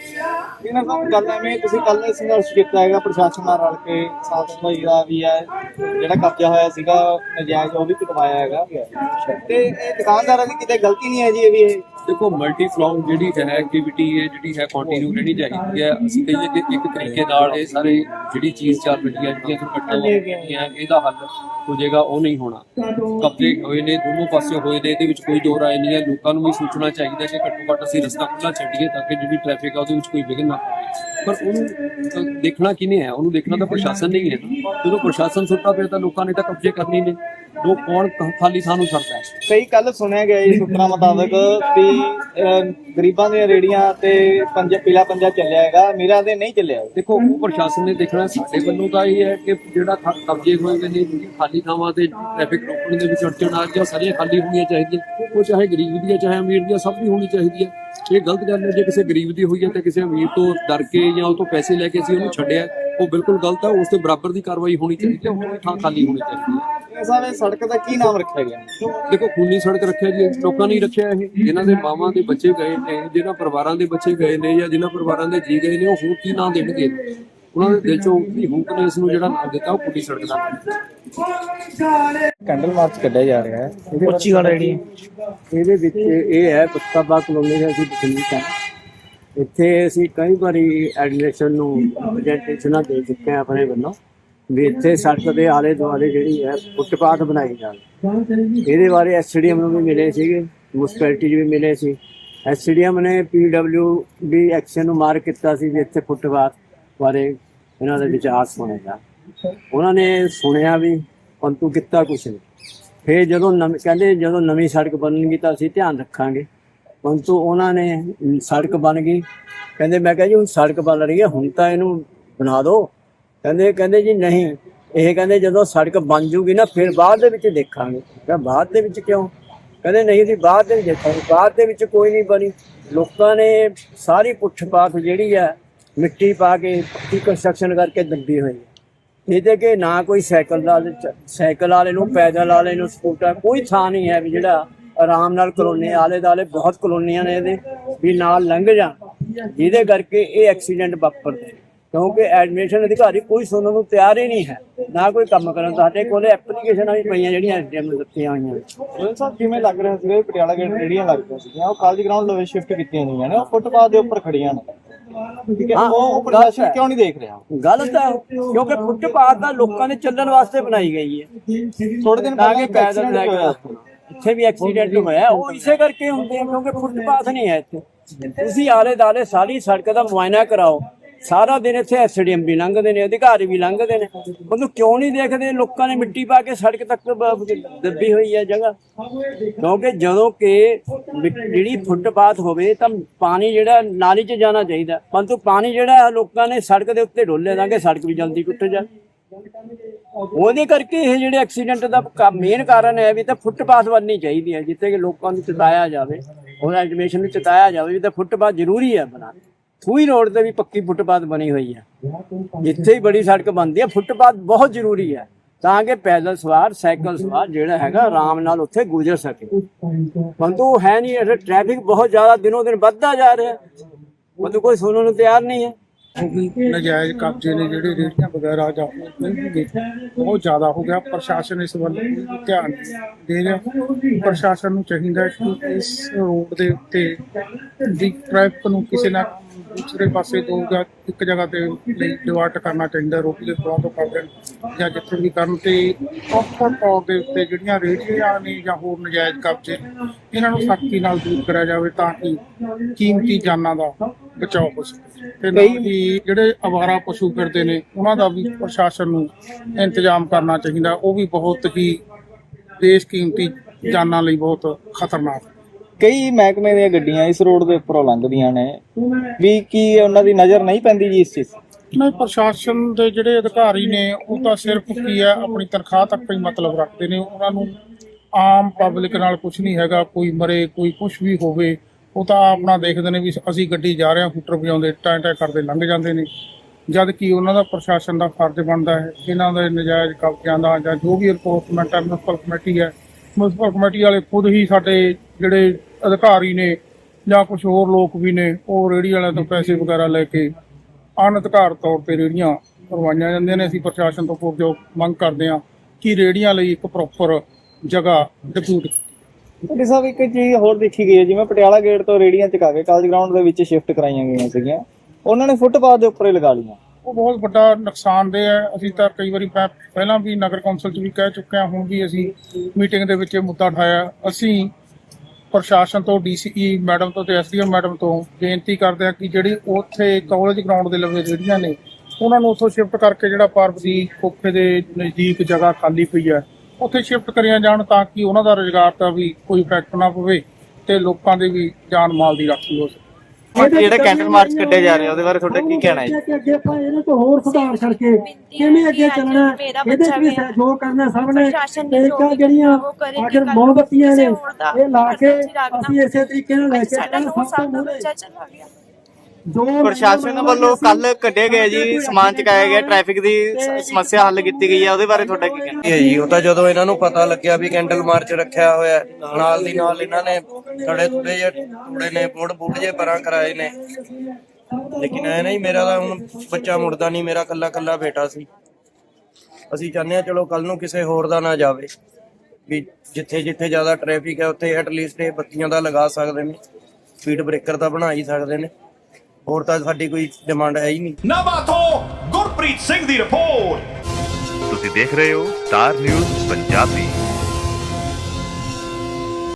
ਇਹਨਾਂ ਦਾ ਗੱਲ ਐਵੇਂ ਤੁਸੀਂ ਕੱਲ ਸੰਘਰਸ਼ ਕੀਤਾ ਹੈਗਾ ਪ੍ਰਸ਼ਾਸਨ ਨਾਲ ਰਲ ਕੇ ਸਾਫ਼ ਸਫ਼ਾਈ ਦਾ ਵੀ ਹੈ ਜਿਹੜਾ ਕਬਜ਼ਾ ਹੋਇਆ ਸੀਗਾ ਨਜਾਇਜ਼ ਉਹ ਵੀ ਕਟਵਾਇਆ ਹੈਗਾ। ਤੇ ਇਹ ਦੁਕਾਨਦਾਰਾਂ ਦੀ ਕਿਤੇ ਗਲਤੀ ਨਹੀਂ ਹੈ ਜੀ ਇਹ ਵੀ ਇਹ? ਦੇਖੋ ਮਲਟੀ ਫਲੋਂਗ ਜਿਹੜੀ ਹੈ ਐਕਟੀਵਿਟੀ ਹੈ ਜਿਹੜੀ ਹੈ ਕੰਟੀਨਿਊ ਰਹਿਣੀ ਚਾਹੀਦੀ ਹੈ। ਅਸੀਂ ਕਹੀਏ ਕਿ ਇੱਕ ਤਰੀਕੇ ਨਾਲ ਇਹ ਸਾਰੇ ਜਿਹੜੀ ਚੀਜ਼ ਚੱਲ ਰਹੀ ਹੈ ਜਿਹੜੀਆਂ ਦੁਰਘਟਨਾਵਾਂ ਹੋਈਆਂ ਇਹਦਾ ਹੱਲ ਹੋ ਜਾਏਗਾ ਉਹ ਨਹੀਂ ਹੋਣਾ। ਕਬਜ਼ੇ ਹੋਏ ਨੇ ਦੋਨੋਂ ਪਾਸੇ ਹੋਏ ਨੇ ਇਹਦੇ ਵਿੱਚ ਕੋਈ ਦੋ ਰਾਏ ਨਹੀਂ ਹੈ। ਲੋਕਾਂ ਨੂੰ ਵੀ ਸੋਚਣਾ ਚਾਹੀਦਾ ਕਿ ਘੱਟੋ ਘੱਟ ਅਸੀਂ ਰਸਤਾ ਖੁੱਲਾ ਛੱਡੀਏ ਤਾਂ ਕਿ ਜਿਹੜੀ ਟ੍ਰੈਫਿਕ ਆ ਉਹਦੇ ਵਿੱਚ ਕੋਈ ਵਿਘਨ ਨਾ ਪਵੇ। ਪਰ ਉਹਨੂੰ ਅ, ਦੇਖਣਾ ਕਿਨੇ ਹੈ? ਉਹਨੂੰ ਦੇਖਣਾ ਤਾਂ ਪ੍ਰਸ਼ਾਸਨ ਨਹੀਂ ਹੈ ਨਾ। ਜਦੋਂ ਪ੍ਰਸ਼ਾਸਨ ਸੁੱਤਾ ਪਿਆ ਤਾਂ ਲੋਕਾਂ ਨੇ ਤਾਂ ਕਬਜ਼ੇ ਕਰਨੀ ਨੇ। ਲੋਕ ਕੌਣ ਕ- ਖਾਲੀ ਥਾਂ ਨੂੰ ਛੱਡਦਾ ਹੈ। ਕਈ ਕੱਲ ਸੁਣਿਆ ਗਿਆ ਜੀ ਸੂਤਰਾਂ ਮੁਤਾਬਕ ਵੀ ਅਹ, ਗਰੀਬਾਂ ਦੀਆਂ ਰੇੜੀਆਂ ਤੇ ਪੰਜਾ ਪੀਲਾ ਪੰਜਾ ਚੱਲਿਆ ਹੈਗਾ ਮੀਰਾ ਦੇ ਨਹੀਂ ਚੱਲਿਆ। ਦੇਖੋ ਉਹ ਪ੍ਰਸ਼ਾਸਨ ਨੇ ਦੇਖਣਾ ਸਾਡੇ ਵੱਲੋਂ ਤਾਂ ਇਹ ਹੈ ਕਿ ਜਿਹੜਾ ਕਬਜ਼ੇ ਹੋਏ ਹੋਏ ਨੇ ਜਿਹੜੀ ਖਾਲੀ ਥਾਵਾਂ ਤੇ ਟ੍ਰੈਫਿਕ ਰੋਕਣ ਦੇ ਵਿੱਚ ਅੜਚਣ ਆ ਰਹੀ ਹੈ ਸਾਰੀਆਂ ਖਾਲੀ ਹੋਣੀਆਂ ਚਾਹੀਦੀਆਂ। ਉਹ ਚਾਹੇ ਗਰੀਬ ਦੀ ਹੈ ਚਾਹੇ ਅਮੀਰ ਦੀ ਹੈ ਸਭ ਦੀ ਹੋਣੀ ਚਾਹੀਦੀ ਹੈ। ਇਹ ਗਲਤ ਗੱਲ ਹੈ ਜੇ ਕਿਸੇ ਗਰੀਬ ਦੀ ਹੋਈ ਹੈ ਤੇ ਕਿਸੇ ਅਮੀਰ ਤੋਂ ਡਰ ਕੇ ਜਾਂ ਉਹ ਤੋਂ ਪੈਸੇ ਲੈ ਕੇ ਅਸੀਂ ਉਹਨੂੰ ਛੱਡਿਆ ਉਹ ਬਿਲਕੁਲ ਗਲਤ ਹੈ ਉਸ ਤੇ ਬਰਾਬਰ ਦੀ ਕਾਰਵਾਈ ਹੋਣੀ ਚਾਹੀਦੀ ਹੈ ਉਹ ਥਾਂ ਖਾਲੀ ਹੋਣੀ ਚਾਹੀਦੀ ਹੈ। ਇਹ ਸਾਰੇ ਸੜਕ ਦਾ ਕੀ ਨਾਮ ਰੱਖਿਆ ਗਿਆ? ਦੇਖੋ ਖੂਨੀ ਸੜਕ ਰੱਖਿਆ ਜੀ ਲੋਕਾਂ ਨੇ ਹੀ ਰੱਖਿਆ ਇਹ ਜਿਨ੍ਹਾਂ ਦੇ ਮਾਵਾਂ ਦੇ ਬੱਚੇ ਗਏ ਨੇ ਜਿਨ੍ਹਾਂ ਪਰਿਵਾਰਾਂ ਦੇ ਬੱਚੇ ਗਏ ਨੇ ਜਾਂ ਜਿਨ੍ਹਾਂ ਪਰਿਵਾਰਾਂ ਦੇ ਜੀ ਗਏ ਨੇ ਉਹ ਹੋਰ ਕੀ ਨਾਂ ਦੇਣਗੇ? ਉਹਨਾਂ ਦੇ ਦਿਲ ਚੋਂ ਵੀ ਹੂਕ ਨੇ ਇਸ ਨੂੰ ਜਿਹੜਾ ਨਾਮ ਦਿੱਤਾ ਉਹ ਖੂਨੀ ਸੜਕ ਦਾ ਕੈਂਡਲ ਮਾਰਚ ਕੱਢਿਆ ਜਾ ਰਿਹਾ ਹੈ। ਉੱਚੀ ਗੱਲ ਜਿਹੜੀ ਇਹਦੇ ਵਿੱਚ ਇਹ ਹੈ ਬਸਤਾਬਾ ਕਲੋਨੀ ਹੈ ਅਸੀਂ ਬਸਨੀਕ ਹੈ ਇੱਥੇ ਅਸੀਂ ਕਈ ਵਾਰੀ ਐਡਮਿਨਿਸਟ੍ਰੇਸ਼ਨ ਨੂੰ ਪ੍ਰੈਜੈਂਟੇਸ਼ਨਾਂ ਦੇ ਚੁੱਕੇ ਹਾਂ ਆਪਣੇ ਵੱਲੋਂ, ਵੀ ਇੱਥੇ ਸੜਕ ਦੇ ਆਲੇ ਦੁਆਲੇ ਜਿਹੜੀ ਹੈ ਫੁੱਟਪਾਥ ਬਣਾਈ ਜਾਵੇ ਇਹਦੇ ਬਾਰੇ ਐਸਡੀਐਮ ਨੂੰ ਵੀ ਮਿਲੇ ਸੀਗੇ ਮੁਸਪੈਲਿਟੀ ਵੀ ਮਿਲੇ ਸੀ। ਐਸਡੀਐਮ ਨੇ ਪੀਡਬਲਿਊ ਦੀ ਐਕਸ਼ਨ ਨੂੰ ਮਾਰ ਕੀਤਾ ਸੀ ਵੀ ਇੱਥੇ ਫੁੱਟਪਾਥ ਬਾਰੇ ਇਹਨਾਂ ਦੇ ਵਿਚਾਰ ਸੁਣੇਗਾ ਉਹਨਾਂ ਨੇ ਸੁਣਿਆ ਵੀ, ਪਰੰਤੂ ਕੀਤਾ ਕੁਛ ਨਹੀਂ। ਫਿਰ ਜਦੋਂ ਨਵੀਂ, ਕਹਿੰਦੇ ਜਦੋਂ ਨਵੀਂ ਸੜਕ ਬਣਨਗੀ ਤਾਂ ਅਸੀਂ ਧਿਆਨ ਰੱਖਾਂਗੇ। ਪਰੰਤੂ ਉਹਨਾਂ ਨੇ ਸੜਕ ਬਣ ਗਈ। ਕਹਿੰਦੇ, ਮੈਂ ਕਿਹਾ ਜੀ, ਹੁਣ ਸੜਕ ਬਣ ਰਹੀ ਹੈ, ਹੁਣ ਤਾਂ ਇਹਨੂੰ ਬਣਾ ਦਿਓ ਕਹਿੰਦੇ ਕਹਿੰਦੇ ਜੀ, ਨਹੀਂ, ਇਹ ਕਹਿੰਦੇ ਜਦੋਂ ਸੜਕ ਬਣ ਜੂਗੀ ਨਾ, ਫਿਰ ਬਾਅਦ ਦੇ ਵਿੱਚ ਦੇਖਾਂਗੇ। ਮੈਂ ਬਾਅਦ ਦੇ ਵਿੱਚ ਕਿਉਂ? ਕਹਿੰਦੇ, ਨਹੀਂ ਜੀ, ਬਾਅਦ ਦੇ ਵਿੱਚ ਦੇਖਾਂਗੇ। ਬਾਅਦ ਦੇ ਵਿੱਚ ਕੋਈ ਨਹੀਂ ਬਣੀ। ਲੋਕਾਂ ਨੇ ਸਾਰੀ ਪੁੱਠਪਾਥ ਜਿਹੜੀ ਹੈ, ਮਿੱਟੀ ਪਾ ਕੇ ਪੱਕੀ ਕੰਸਟਰਕਸ਼ਨ ਕਰਕੇ ਦੱਬੀ ਹੋਈ ਹੈ। ਇਹਦੇ ਕਿ ਨਾ ਕੋਈ ਸਾਈਕਲ ਵਾਲੇ ਸਾਈਕਲ ਵਾਲੇ ਨੂੰ, ਪੈਦਲ ਵਾਲੇ ਨੂੰ ਸਕੂਟਰ ਕੋਈ ਥਾਂ ਨਹੀਂ ਹੈ ਵੀ ਜਿਹੜਾ ਆਰਾਮ ਨਾਲ ਕਲੋਨੀ ਆਲੇ ਦਾਲੇ ਬਹੁਤ ਕਲੋਨੀਆਂ ਨੇ ਇਹਦੇ ਵੀ ਨਾਲ ਲੰਘ ਜਾਣ। ਜਿਹਦੇ ਕਰਕੇ ਇਹ ਐਕਸੀਡੈਂਟ ਵਾਪਰਦੇ ਕਿਉਂਕਿ ਐਡਮਿਸ਼ਨ ਅਧਿਕਾਰੀ ਕੋਈ ਸੁਣਨ ਨੂੰ ਤਿਆਰ ਹੀ ਨਹੀਂ ਹੈ ਨਾ ਕੋਈ ਕੰਮ ਕਰਨ ਸਾਡੇ ਕੋਲੇ ਐਪਲੀਕੇਸ਼ਨਾਂ ਵੀ ਪਈਆਂ ਜਿਹੜੀਆਂ ਐਸਡੀਐਮ ਨੂੰ ਦਿੱਤੀਆਂ ਹੋਈਆਂ ਨੇ। ਉਹ ਸਾਹਿਬ ਕਿਵੇਂ ਲੱਗ ਰਿਹਾ ਸੀਗਾ? ਪਟਿਆਲਾ ਗੇਟ ਰੇੜੀਆਂ ਲੱਗਦੀਆਂ ਸੀਗੀਆਂ। ਉਹ ਕਾਲਜ ਗਰਾਊਂਡ ਲਵੇ ਸ਼ਿਫਟ ਕੀਤੀਆਂ ਗਈਆਂ ਨੇ। ਉਹ ਫੁੱਟਪਾਥ ਦੇ ਉੱਪਰ ਖੜੀਆਂ ਨੇ। ਠੀਕ ਹੈ? ਉਹ ਪ੍ਰਸ਼ਾਸਨ। ਕਿਉਂ ਨਹੀਂ ਦੇਖ ਰਿਹਾ? ਗਲਤ ਹੈ ਕਿਉਂਕਿ ਫੁੱਟਪਾਥ ਤਾਂ ਲੋਕਾਂ ਦੇ ਚੱਲਣ ਵਾਸਤੇ ਬਣਾਈ ਗਈ ਹੈ। ਥੋੜੇ ਦਿਨ ਪਹਿਲਾਂ ਪੈਦਲ ਲੈ ਕੇ ਇੱਥੇ ਵੀ ਐਕਸੀਡੈਂਟ ਹੋਇਆ। ਉਹ ਇਸੇ ਕਰਕੇ ਹੁੰਦੇ ਆ ਕਿਉਂਕਿ ਫੁੱਟਪਾਥ ਨਹੀਂ ਹੈ ਇੱਥੇ। ਤੁਸੀਂ ਆਲੇ ਦਾਲੇ ਸਾਰੀ ਸੜਕ ਦਾ ਮੁਆਇਨਾ ਕਰਾਓ। ਸਾਰਾ ਦਿਨ ਇੱਥੇ ਐਸਡੀਐਮ ਵੀ ਲੰਘਦੇ ਨੇ ਅਧਿਕਾਰੀ ਵੀ ਲੰਘਦੇ ਨੇ। ਉਹਨੂੰ ਕਿਉਂ ਨਹੀਂ ਦੇਖਦੇ? ਲੋਕਾਂ ਨੇ ਮਿੱਟੀ ਪਾ ਕੇ ਸੜਕ ਤੱਕ ਦੱਬੀ ਹੋਈ ਹੈ ਜਗ੍ਹਾ। ਕਿਉਂਕਿ ਜਦੋਂ ਕਿ ਜਿਹੜੀ ਫੁੱਟਪਾਥ ਹੋਵੇ ਤਾਂ ਪਾਣੀ ਜਿਹੜਾ ਨਾਲੀ 'ਚ ਜਾਣਾ ਚਾਹੀਦਾ। ਪਰੰਤੂ ਪਾਣੀ ਜਿਹੜਾ ਲੋਕਾਂ ਨੇ ਸੜਕ ਦੇ ਉੱਤੇ ਡੋਲੇ ਦਾਂਗੇ ਸੜਕ ਵੀ ਜਲਦੀ ਟੁੱਟ ਜਾ। ਉਹਦੇ ਕਰਕੇ ਇਹ ਜਿਹੜੇ ਐਕਸੀਡੈਂਟ ਦਾ ਮੇਨ ਕਾਰਨ ਹੈ ਵੀ ਤਾਂ ਫੁੱਟਪਾਥ ਬਣਨੀ ਚਾਹੀਦੀ ਹੈ, ਜਿੱਥੇ ਕਿ ਲੋਕਾਂ ਨੂੰ ਚਿਤਾਇਆ ਜਾਵੇ ਉਹਨਾਂ ਐਜੂਕੇਸ਼ਨ ਨੂੰ ਚਿਤਾਇਆ ਜਾਵੇ ਵੀ ਤਾਂ ਫੁੱਟਪਾਥ ਜ਼ਰੂਰੀ ਹੈ ਬਣਾਉਣਾ ਥੂਈ ਰੋਡ ਤੇ ਵੀ ਪੱਕੀ ਫੁੱਟਪਾਥ ਬਣੀ ਹੋਈ ਹੈ। ਜਿੱਥੇ ਹੀ ਬੜੀ ਸੜਕ ਬਣਦੀ ਹੈ, ਫੁੱਟਪਾਥ ਬਹੁਤ ਜ਼ਰੂਰੀ ਹੈ, ਤਾਂ ਕਿ ਪੈਦਲ ਸਵਾਰ, ਸਾਈਕਲ ਸਵਾਰ ਜਿਹੜਾ ਹੈਗਾ, ਆਰਾਮ ਨਾਲ ਉੱਥੇ ਗੁਜ਼ਰ ਸਕੇ। ਪਰੰਤੂ ਉਹ ਹੈ ਨਹੀਂ ਇਹ ਟ੍ਰੈਫਿਕ ਬਹੁਤ ਜ਼ਿਆਦਾ ਦਿਨੋਂ ਦਿਨ ਵੱਧਦਾ ਜਾ ਰਿਹਾ ਹੈ। ਪਰੰਤੂ ਕੋਈ ਸੁਣਨ ਨੂੰ ਤਿਆਰ ਨਹੀਂ ਹੈ। ਨਜਾਇਜ਼ ਕਬਜ਼ੇ ਨੇ ਜਿਹੜੇ ਰੇਹੜੀਆਂ ਵਗੈਰਾ ਜਾਂ ਹੋਰ ਵੀ ਬਹੁਤ ਜ਼ਿਆਦਾ ਹੋ ਗਿਆ। ਪ੍ਰਸ਼ਾਸਨ ਇਸ ਵੱਲ ਧਿਆਨ ਦੇ ਰਿਹਾ। ਪ੍ਰਸ਼ਾਸਨ ਨੂੰ ਚਾਹੀਦਾ ਹੈ ਕਿ ਇਸ ਰੋਡ ਦੇ ਉੱਤੇ ਦੀ ਟ੍ਰੈਫਿਕ ਨੂੰ ਕਿਸੇ ਨਾ ਦੂਸਰੇ ਪਾਸੇ ਤੋਂ ਜਾਂ ਇੱਕ ਜਗ੍ਹਾ ਤੇ ਲਈ ਡਿਵਰਟ ਕਰਨਾ ਚਾਹੀਦਾ ਰੋਡ ਦੇ ਪੁਲਾਂ ਤੋਂ ਕਰ ਦੇਣ ਜਾਂ ਜਿੱਥੇ ਵੀ ਕਰਨ ਤੇ ਪ੍ਰੋਪਰ ਤੌਰ ਦੇ ਉੱਤੇ ਜਿਹੜੀਆਂ ਰੇਹੜੀਆਂ ਨੇ ਜਾਂ ਹੋਰ ਨਜਾਇਜ਼ ਕਬਜ਼ੇ ਇਹਨਾਂ ਨੂੰ ਸਖਤੀ ਨਾਲ ਦੂਰ ਕਰਿਆ ਜਾਵੇ ਤਾਂ ਕਿ ਕੀਮਤੀ ਜਾਨਾਂ ਦਾ ਬਚਾਅ ਹੋ ਸਕੇ। ਤੇ ਨਾਲ ਹੀ ਜਿਹੜੇ ਅਵਾਰਾ ਪਸ਼ੂ ਫਿਰਦੇ ਨੇ, ਉਹਨਾਂ ਦਾ ਵੀ ਪ੍ਰਸ਼ਾਸਨ ਨੂੰ ਇੰਤਜ਼ਾਮ ਕਰਨਾ ਚਾਹੀਦਾ। ਉਹ ਵੀ ਬਹੁਤ ਹੀ ਦੇਸ਼ ਕੀਮਤੀ ਜਾਨਾਂ ਲਈ ਬਹੁਤ ਖਤਰਨਾਕ। ਕਈ ਮਹਿਕਮੇ ਦੀਆਂ ਗੱਡੀਆਂ ਇਸ ਰੋਡ ਦੇ ਉੱਪਰੋਂ ਲੰਘਦੀਆਂ ਨੇ। ਵੀ ਕੀ ਉਹਨਾਂ ਦੀ ਨਜ਼ਰ ਨਹੀਂ ਪੈਂਦੀ ਜੀ ਇਸ ਚੀਜ਼? ਨਹੀਂ, ਪ੍ਰਸ਼ਾਸਨ ਦੇ ਜਿਹੜੇ ਅਧਿਕਾਰੀ ਨੇ, ਉਹ ਤਾਂ ਸਿਰਫ ਕੀ ਹੈ, ਆਪਣੀ ਤਨਖਾਹ ਤੱਕ ਹੀ ਮਤਲਬ ਰੱਖਦੇ ਨੇ। ਉਹਨਾਂ ਨੂੰ ਆਮ ਪਬਲਿਕ ਨਾਲ ਕੁਝ ਨਹੀਂ ਹੈਗਾ, ਕੋਈ ਮਰੇ, ਕੋਈ ਕੁਝ ਵੀ ਹੋਵੇ, ਉਹ ਤਾਂ ਆਪਣਾ ਦੇਖਦੇ ਨੇ ਵੀ ਅਸੀਂ ਗੱਡੀ ਜਾ ਰਹੇ ਹਾਂ ਹੂਟਰ ਵਜਾਉਂਦੇ ਟਾਂ ਟਾਂ ਕਰਦੇ, ਲੰਘ ਜਾਂਦੇ ਨੇ। ਜਦ ਕਿ ਉਹਨਾਂ ਦਾ ਪ੍ਰਸ਼ਾਸਨ ਦਾ ਫਰਜ਼ ਬਣਦਾ ਹੈ, ਇਹਨਾਂ ਦੇ ਨਜਾਇਜ਼ ਕਬਜ਼ਿਆਂ ਦਾ ਜਾਂ ਜੋ ਵੀ ਰਿਪੋਰਟਮੈਂਟ ਹੈ ਮਿਊਨਿਸਪਲ ਕਮੇਟੀ ਹੈ ਮਿਊਨਿਸਪਲ ਕਮੇਟੀ ਵਾਲੇ ਖੁਦ ਹੀ ਸਾਡੇ ਜਿਹੜੇ ਅਧਿਕਾਰੀ ਨੇ ਜਾਂ ਕੁਝ ਹੋਰ ਲੋਕ ਵੀ ਨੇ ਉਹ ਰੇਹੜੀ ਵਾਲਿਆਂ ਤੋਂ ਪੈਸੇ ਵਗੈਰਾ ਲੈ ਕੇ ਅਨਧਿਕਾਰ ਤੌਰ ਤੇ ਰੇੜੀਆਂ ਕਰਵਾਈਆਂ ਜਾਂਦੀਆਂ ਨੇ। ਅਸੀਂ ਪ੍ਰਸ਼ਾਸਨ ਤੋਂ ਪੁਰਜੋ ਮੰਗ ਕਰਦੇ ਹਾਂ ਕਿ ਰੇੜੀਆਂ ਲਈ ਇੱਕ ਪ੍ਰੋਪਰ ਜਗ੍ਹਾ ਡਿਪੂਟ ਤੁਹਾਡੇ ਸਾਹਿਬ ਇੱਕ ਚੀਜ਼ ਹੋਰ ਦੇਖੀ ਗਈ ਹੈ ਜਿਵੇਂ ਪਟਿਆਲਾ ਗੇਟ ਤੋਂ ਰੇੜੀਆਂ ਚਕਾ ਕੇ ਕਾਲਜ ਗਰਾਊਂਡ ਦੇ ਵਿੱਚ ਸ਼ਿਫਟ ਕਰਾਈਆਂ ਗਈਆਂ ਸੀਗੀਆਂ। ਉਹਨਾਂ ਨੇ ਫੁੱਟਪਾਥ ਦੇ ਉੱਪਰ ਹੀ ਲਗਾ ਲਈਆਂ। ਉਹ ਬਹੁਤ ਵੱਡਾ ਨੁਕਸਾਨਦੇਹ ਹੈ ਅਸੀਂ ਤਾਂ ਕਈ ਵਾਰੀ ਪਹਿ- ਪਹਿਲਾਂ ਵੀ ਨਗਰ ਕੌਂਸਲ 'ਚ ਵੀ ਕਹਿ ਚੁੱਕੇ ਹਾਂ ਹੁਣ ਵੀ ਅਸੀਂ ਮੀਟਿੰਗ ਦੇ ਵਿੱਚ ਇਹ ਮੁੱਦਾ ਉਠਾਇਆ। ਅਸੀਂ ਪ੍ਰਸ਼ਾਸਨ ਤੋਂ ਡੀਸੀਈ ਮੈਡਮ ਤੋਂ ਤੇ ਐਸਡੀਐਮ ਮੈਡਮ ਤੋਂ ਬੇਨਤੀ ਕਰਦੇ ਹਾਂ ਕਿ ਜਿਹੜੀ ਉੱਥੇ ਕਾਲਜ ਗਰਾਊਂਡ ਦੇ ਲਵੇ ਜਿਹੜੀਆਂ ਨੇ, ਉਹਨਾਂ ਨੂੰ ਉੱਥੋਂ ਸ਼ਿਫਟ ਕਰਕੇ ਜਿਹੜਾ ਪਾਰਵਤੀ ਖੋਖੇ ਦੇ ਨਜ਼ਦੀਕ ਜਗ੍ਹਾ ਖਾਲੀ ਪਈ ਹੈ, ਉੱਥੇ ਸ਼ਿਫਟ ਕਰੀਆਂ ਜਾਣ ਤਾਂ ਕਿ ਉਹਨਾਂ ਦਾ ਰੁਜ਼ਗਾਰ ਦਾ ਵੀ ਕੋਈ ਇਫੈਕਟ ਨਾ ਪਵੇ ਤੇ ਲੋਕਾਂ ਦੇ ਵੀ ਜਾਨ ਮਾਲ ਦੀ ਰਾਖੀ ਹੋ ਸਕੇ। ਜਿਹੜੇ ਕੈਂਡਲ ਮਾਰਚ ਕੱਢੇ ਜਾ ਰਹੇ ਉਹਦੇ ਬਾਰੇ ਤੁਹਾਡਾ ਕੀ ਕਹਿਣਾ ਹੈ? ਕਿ ਅੱਗੇ ਆਪਾਂ ਇਹਨਾਂ ਤੋਂ ਹੋਰ ਸੁਧਾਰ ਕਰਕੇ ਕਿਵੇਂ ਅੱਗੇ ਚੱਲਣਾ ਹੈ, ਇਹਦੇ ਚ ਵੀ ਸਹਿਯੋਗ ਕਰਨਾ ਸਭ ਨੇ ਤੇ ਇੱਕ ਜਿਹੜੀਆਂ ਆਖਿਰ ਮੋਮਬੱਤੀਆਂ ਨੇ ਇਹ ਲਾ ਕੇ ਅਸੀਂ ਇਸੇ ਤਰੀਕੇ ਨਾਲ ਲੈ ਕੇ ਚੱਲਣਾ ਸਭ ਤੋਂ ਮੂਹਰੇ। ਜੋ ਪ੍ਰਸ਼ਾਸਨ ਵੱਲੋਂ ਕੱਲ ਕੱਢੇ ਗਏ ਜੀ ਸਮਾਨ ਚਕਾਇਆ ਗਿਆ ਟ੍ਰੈਫਿਕ ਦੀ ਸ- ਸਮੱਸਿਆ ਹੱਲ ਕੀਤੀ ਗਈ ਹੈ ਉਹਦੇ ਬਾਰੇ ਤੁਹਾਡਾ ਕੀ ਕਹਿਣਾ? ਹੈ ਜੀ ਉਹ ਤਾਂ ਜਦੋਂ ਇਹਨਾਂ ਨੂੰ ਪਤਾ ਲੱਗਿਆ ਵੀ ਕੈਂਡਲ ਮਾਰਚ ਰੱਖਿਆ ਹੋਇਆ ਹੈ, ਨਾਲ ਦੀ ਨਾਲ ਇਹਨਾਂ ਨੇ ਥੋੜੇ ਥੋੜੇ ਜਿਹੇ ਟੁਕੜੇ ਨੇ ਬੋੜ ਬੂੜ ਜੇ ਪਰਾਂ ਕਰਾਏ ਨੇ। ਲੇਕਿਨ ਐ ਨਹੀਂ ਮੇਰਾ ਤਾਂ ਹੁਣ ਬੱਚਾ ਮੁੜਦਾ ਨਹੀਂ ਮੇਰਾ ਕੱਲਾ ਕੱਲਾ ਬੇਟਾ ਸੀ। ਅਸੀਂ ਚਾਹੁੰਦੇ ਹਾਂ ਚਲੋ ਕੱਲ ਨੂੰ ਕਿਸੇ ਹੋਰ ਦਾ ਨਾ ਜਾਵੇ ਵੀ ਜਿੱਥੇ ਜਿੱਥੇ ਜ਼ਿਆਦਾ ਟ੍ਰੈਫਿਕ ਹੈ ਉੱਥੇ ਐਟਲੀਸਟ ਇਹ ਬੱਤੀਆਂ ਦਾ ਲਗਾ ਸਕਦੇ ਨੇ ਸਪੀਡ ਬ੍ਰੇਕਰ ਤਾਂ ਬਣਾ ਹੀ ਸਕਦੇ ਨੇ। ਹੋਰ ਤਾਂ ਸਾਡੀ ਕੋਈ ਡਿਮਾਂਡ ਹੈ ਹੀ ਨਹੀਂ। ਨਵਾਥੋ ਗੁਰਪ੍ਰੀਤ ਸਿੰਘ ਦੀ ਰਿਪੋਰਟ ਤੁਸੀਂ ਦੇਖ ਰਹੇ ਹੋ ਸਟਾਰ ਨਿਊਜ਼ ਪੰਜਾਬੀ